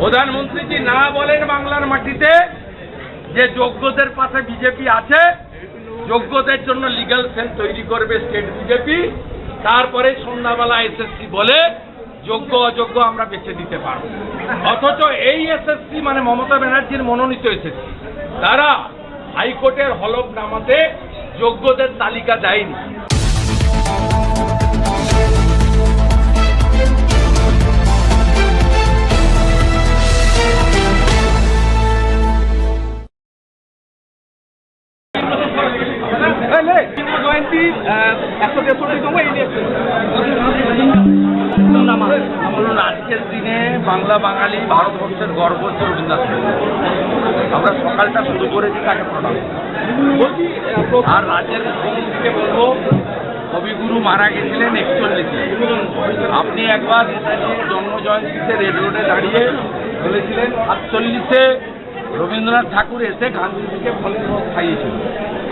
প্রধানমন্ত্রীজি না বলেন বাংলার মাটিতে যে যোগ্যদের পাশে বিজেপি আছে, যোগ্যদের জন্য লিগ্যাল সেল তৈরি করবে স্টেট বিজেপি তারপরে সন্ধ্যাবেলা এসএসসি বলে যোগ্য অযোগ্য আমরা বেছে দিতে পারব। অথচ এই এসএসসি মানে মমতা ব্যানার্জির মনোনীত এসএসসি তারা হাইকোর্টের হলফনামাতে যোগ্যদের তালিকা দেয়নি। বাংলা বাঙালি ভারতবর্ষের গর্ব হচ্ছে রবীন্দ্রনাথ। আমরা সকালটা শুরু করেছি তাকে প্রণাম। আর রাজ্যের মুখ্যমন্ত্রীকে বলব, কবিগুরু মারা গেছিলেন একচল্লিশে। আপনি একবার নেতাজির জন্ম জয়ন্তীতে রেড রোডে দাঁড়িয়ে বলেছিলেন, আটচল্লিশে রবীন্দ্রনাথ ঠাকুর এসে গান্ধীজিকে ফলের রস খাইয়েছিল।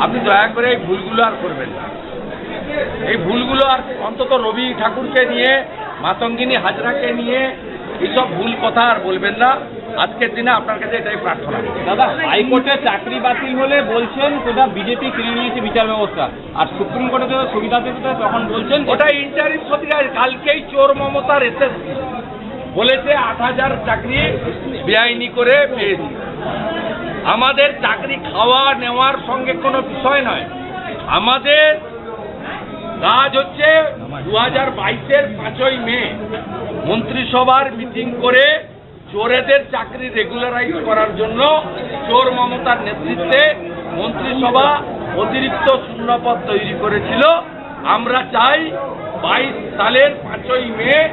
আপনি দয়া করে এই ভুলগুলো আর করবেন না। এই ভুলগুলো আর অন্তত রবি ঠাকুরকে নিয়ে, মাতঙ্গিনী হাজরাকে নিয়ে এইসব ভুল কথা আর বলবেন না। আজকের দিনে আপনার কাছে এটাই প্রার্থনা। দাদা হাইকোর্টে চাকরি বাতিল হলে বলছেন সেটা বিজেপি কিনে নিয়েছে বিচার ব্যবস্থা। আর সুপ্রিম কোর্টে যখন সুবিধা দিতে তখন বলছেন ওটা ইন্টারিম সত্যিকার কালকেই চোর মমতার এসএসসি বলেছে আট হাজার চাকরি বেআইনি করে পেয়েছি। আমাদের চাকরি খাওয়া নেওয়ার সঙ্গে কোনো বিষয় নয়। আমাদের কাজ হচ্ছে দু হাজার বাইশের পাঁচই মে। মন্ত্রিসভার মিটিং করে চোরেদের চাকরি রেগুলারাইজ করার জন্য চোর মমতার নেতৃত্বে মন্ত্রিসভা অতিরিক্ত শূন্যপদ তৈরি করেছিল। আমরা চাই বাইশ সালের পাঁচই মে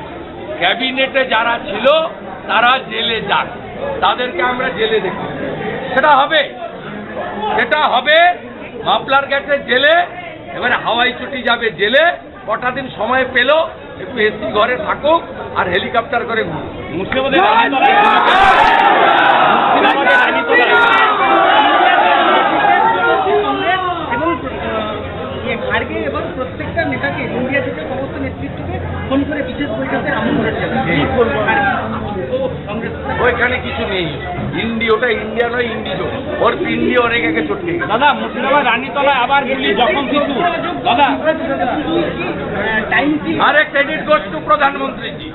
ক্যাবিনেটে যারা ছিল, তারা জেলে যাক। তাদেরকে আমরা জেলে দেখি। সেটা হবে। সেটা হবে মাপলার গেছে জেলে এবারে হাওয়াই ছুটি যাবে জেলে কটা দিন সময় পেল একটু এসি ঘরে থাকুক আর হেলিকপ্টার করে ইয়ে খার্গে এবং প্রত্যেকটা নেতাকে ইন্ডিয়া থেকে সমস্ত নেতৃত্বকে ফোন করে বিশেষ বৈঠকে আমন্ত্রণ জানায় কি করব ও কংগ্রেস ওইখানে কিছু নেই। ইন্ডি ওটা ইন্ডিয়া নয় ইন্ডিজো ওর ইন্ডি অনেক আগে চটকে গেছে। দাদা মুর্শিদাবাদ রানীতলায় আবার গুলি জখম শিশু। দাদা। আরে ক্রেডিট গোস টু প্রধানমন্ত্রীজি।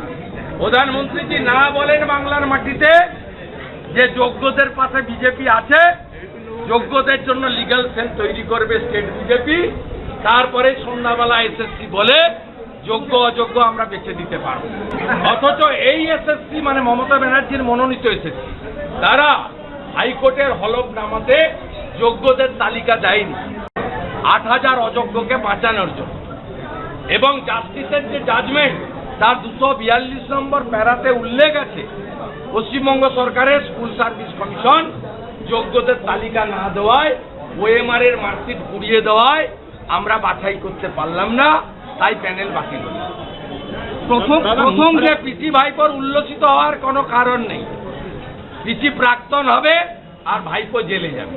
প্রধানমন্ত্রীজি না বলেন বাংলার মাটিতে যে যোগ্যদের পাশে বিজেপি আছে যোগ্যদের জন্য লিগ্যাল সেল তৈরি করবে স্টেট বিজেপি তারপরে সন্ধ্যাবেলা এসএসসি বলে যোগ্য, অযোগ্য আমরা বেছে দিতে পারব। অথচ এই এসএসসি মানে মমতা ব্যানার্জির মনোনীত এসএসসি। তারা হাইকোর্টের হলফনামাতে যোগ্যদের তালিকা দেয়নি। আট হাজার অযোগ্যকে বাঁচানোর জন্য। এবং জাস্টিসের যে জাজমেন্ট তার দুশো বিয়াল্লিশ নম্বর প্যারাতে উল্লেখ আছে, পশ্চিমবঙ্গ সরকারের স্কুল সার্ভিস কমিশন যোগ্যদের তালিকা না দেওয়ায় ওএমআর এর মার্কশিট পুড়িয়ে দেওয়ায় আমরা বাছাই করতে পারলাম না। তাই প্যানেল বাতিল হলো। প্রথম প্রথম যে পিসি ভাইপোর উল্লসিত হওয়ার কোনো কারণ নেই। পিসি প্রাক্তন হবে আর ভাইপো জেলে যাবে।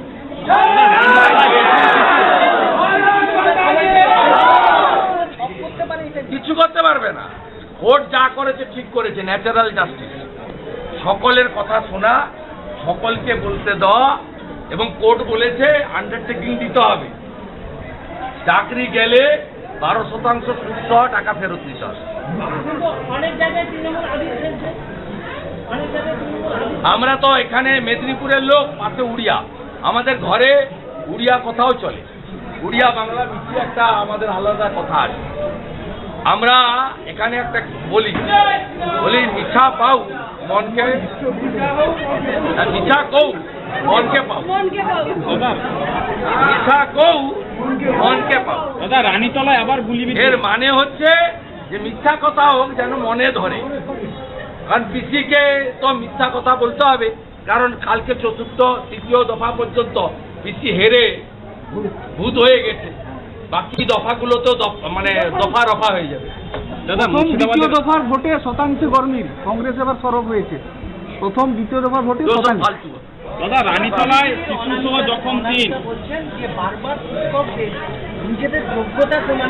কিছু করতে পারবে না। কোর্ট যা করেছে ঠিক করেছে ন্যাচারাল জাস্টিস। সকলের কথা শোনা সকলকে বলতে দেওয়া এবং কোর্ট বলেছে আন্ডারটেকিং দিতে হবে। চাকরি গেলে বারো শতাংশ সুদ সহ টাকা ফেরত দিতে হবে। আমরা তো এখানে মেদিনীপুরের লোক পাশে উড়িয়া। আমাদের ঘরে উড়িয়া কথাও চলে। উড়িয়া বাংলা মিশিয়ে একটা আমাদের আলাদা কথা আছে। আমরা এখানে একটা বলি বলি মিঠা পাও মনকে না, মিঠা কৌ মনকে পাও। মিঠা কৌ দাদা রানীতলায় আবার গুলি এর মানে হচ্ছে যে মিথ্যা কথা হোক যেন মনে ধরে। কারণ পিসিকে তো মিথ্যা কথা বলতে হবে। কারণ কালকে চতুর্থ তৃতীয় দফা পর্যন্ত পিসি হেরে ভূত হয়ে গেছে। বাকি দফাগুলোতেও দফ- মানে দফা রফা হয়ে যাবে। দাদা দ্বিতীয় দফার ভোটে শতাংশে গরমিল। কংগ্রেস এবার সরব হয়েছে। প্রথম দ্বিতীয় দফার ভোটে শতাংশ। দাদা রানীতলায় শিশুসহ যখন দিন। নিজেদের যোগ্যতা প্রমাণ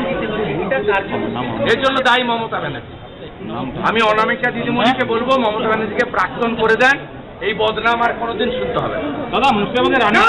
এর জন্য দায়ী মমতা ব্যানার্জি। আমি অনামিকা দিদিমণিকে বলব মমতা ব্যানার্জিকে প্রাক্তন করে দেন। এই বদনাম আর কোনোদিন শুনতে হবে দাদা মুর্শিদাবাদের রানী